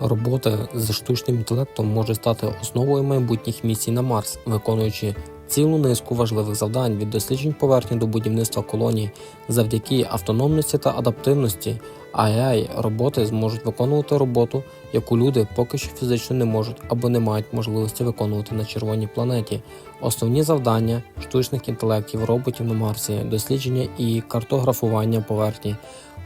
Робота з штучним інтелектом може стати основою майбутніх місій на Марс, виконуючи цілу низку важливих завдань від досліджень поверхні до будівництва колоній. Завдяки автономності та адаптивності AI роботи зможуть виконувати роботу, яку люди поки що фізично не можуть або не мають можливості виконувати на червоній планеті. Основні завдання штучних інтелектів роботів на Марсі, дослідження і картографування поверхні.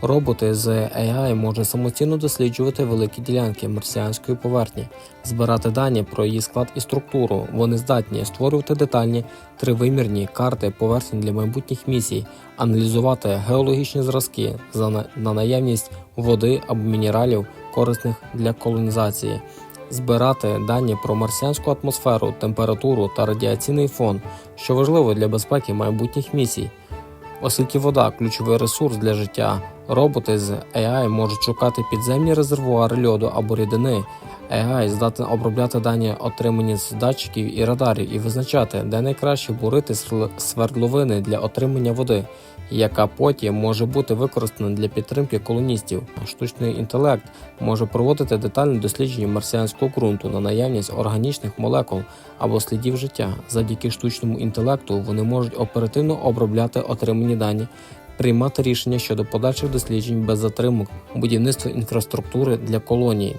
Роботи з AI можуть самостійно досліджувати великі ділянки марсіанської поверхні, збирати дані про її склад і структуру. Вони здатні створювати детальні тривимірні карти поверхні для майбутніх місій, аналізувати геологічні зразки на наявність води або мінералів, корисних для колонізації. Збирати дані про марсіанську атмосферу, температуру та радіаційний фон, що важливо для безпеки майбутніх місій. Оскільки вода ключовий ресурс для життя, роботи з AI можуть шукати підземні резервуари льоду або рідини. AI здатен обробляти дані, отримані з датчиків і радарів, і визначати, де найкраще бурити свердловини для отримання води, яка потім може бути використана для підтримки колоністів. Штучний інтелект може проводити детальне дослідження марсіанського ґрунту на наявність органічних молекул або слідів життя. Завдяки штучному інтелекту вони можуть оперативно обробляти отримані дані, приймати рішення щодо подальших досліджень без затримок, будівництва інфраструктури для колонії.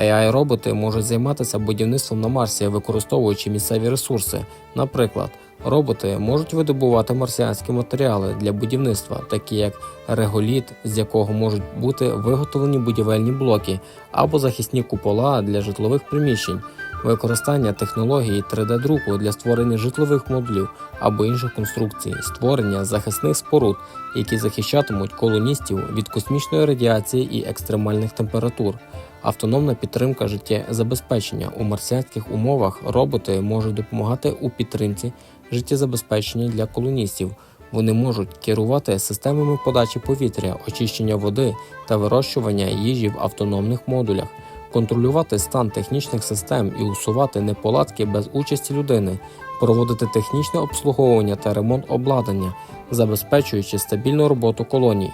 AI-роботи можуть займатися будівництвом на Марсі, використовуючи місцеві ресурси. Наприклад, роботи можуть видобувати марсіанські матеріали для будівництва, такі як реголіт, з якого можуть бути виготовлені будівельні блоки, або захисні купола для житлових приміщень, використання технології 3D-друку для створення житлових модулів або інших конструкцій, створення захисних споруд, які захищатимуть колоністів від космічної радіації і екстремальних температур. Автономна підтримка життєзабезпечення у марсіанських умовах роботи можуть допомагати у підтримці життєзабезпечення для колоністів. Вони можуть керувати системами подачі повітря, очищення води та вирощування їжі в автономних модулях, контролювати стан технічних систем і усувати неполадки без участі людини, проводити технічне обслуговування та ремонт обладнання, забезпечуючи стабільну роботу колоній.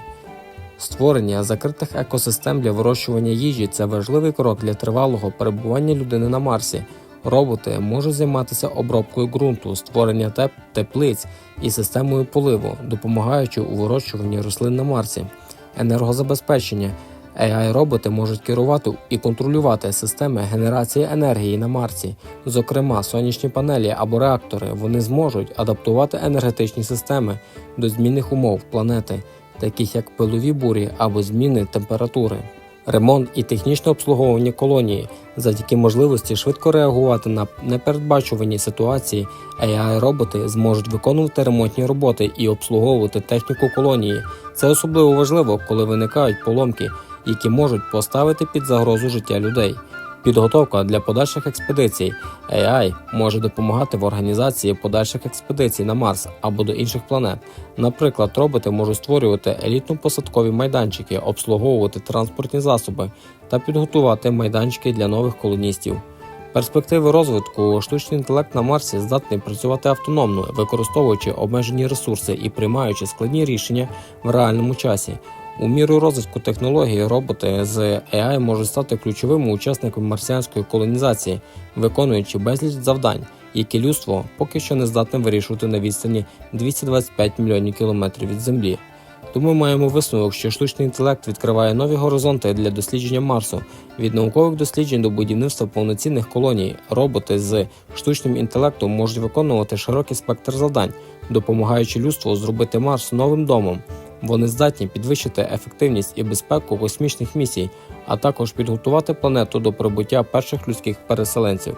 Створення закритих екосистем для вирощування їжі це важливий крок для тривалого перебування людини на Марсі. Роботи можуть займатися обробкою ґрунту, створення теп- теплиць і системою поливу, допомагаючи у вирощуванні рослин на Марсі. Енергозабезпечення AI-роботи можуть керувати і контролювати системи генерації енергії на Марсі, зокрема сонячні панелі або реактори. Вони зможуть адаптувати енергетичні системи до змінних умов планети таких як пилові бурі або зміни температури. Ремонт і технічне обслуговування колонії завдяки можливості швидко реагувати на непередбачувані ситуації, AI-роботи зможуть виконувати ремонтні роботи і обслуговувати техніку колонії. Це особливо важливо, коли виникають поломки, які можуть поставити під загрозу життя людей. Підготовка для подальших експедицій AI може допомагати в організації подальших експедицій на Марс або до інших планет. Наприклад, роботи можуть створювати елітно-посадкові майданчики, обслуговувати транспортні засоби та підготувати майданчики для нових колоністів. Перспективи розвитку штучний інтелект на Марсі здатний працювати автономно, використовуючи обмежені ресурси і приймаючи складні рішення в реальному часі. У міру розвитку технологій роботи з AI можуть стати ключовими учасниками марсіанської колонізації, виконуючи безліч завдань, які людство поки що не здатне вирішувати на відстані 225 мільйонів кілометрів від Землі. Тому маємо висновок, що штучний інтелект відкриває нові горизонти для дослідження Марсу. Від наукових досліджень до будівництва повноцінних колоній роботи з штучним інтелектом можуть виконувати широкий спектр завдань, допомагаючи людству зробити Марс новим домом. Вони здатні підвищити ефективність і безпеку космічних місій, а також підготувати планету до прибуття перших людських переселенців.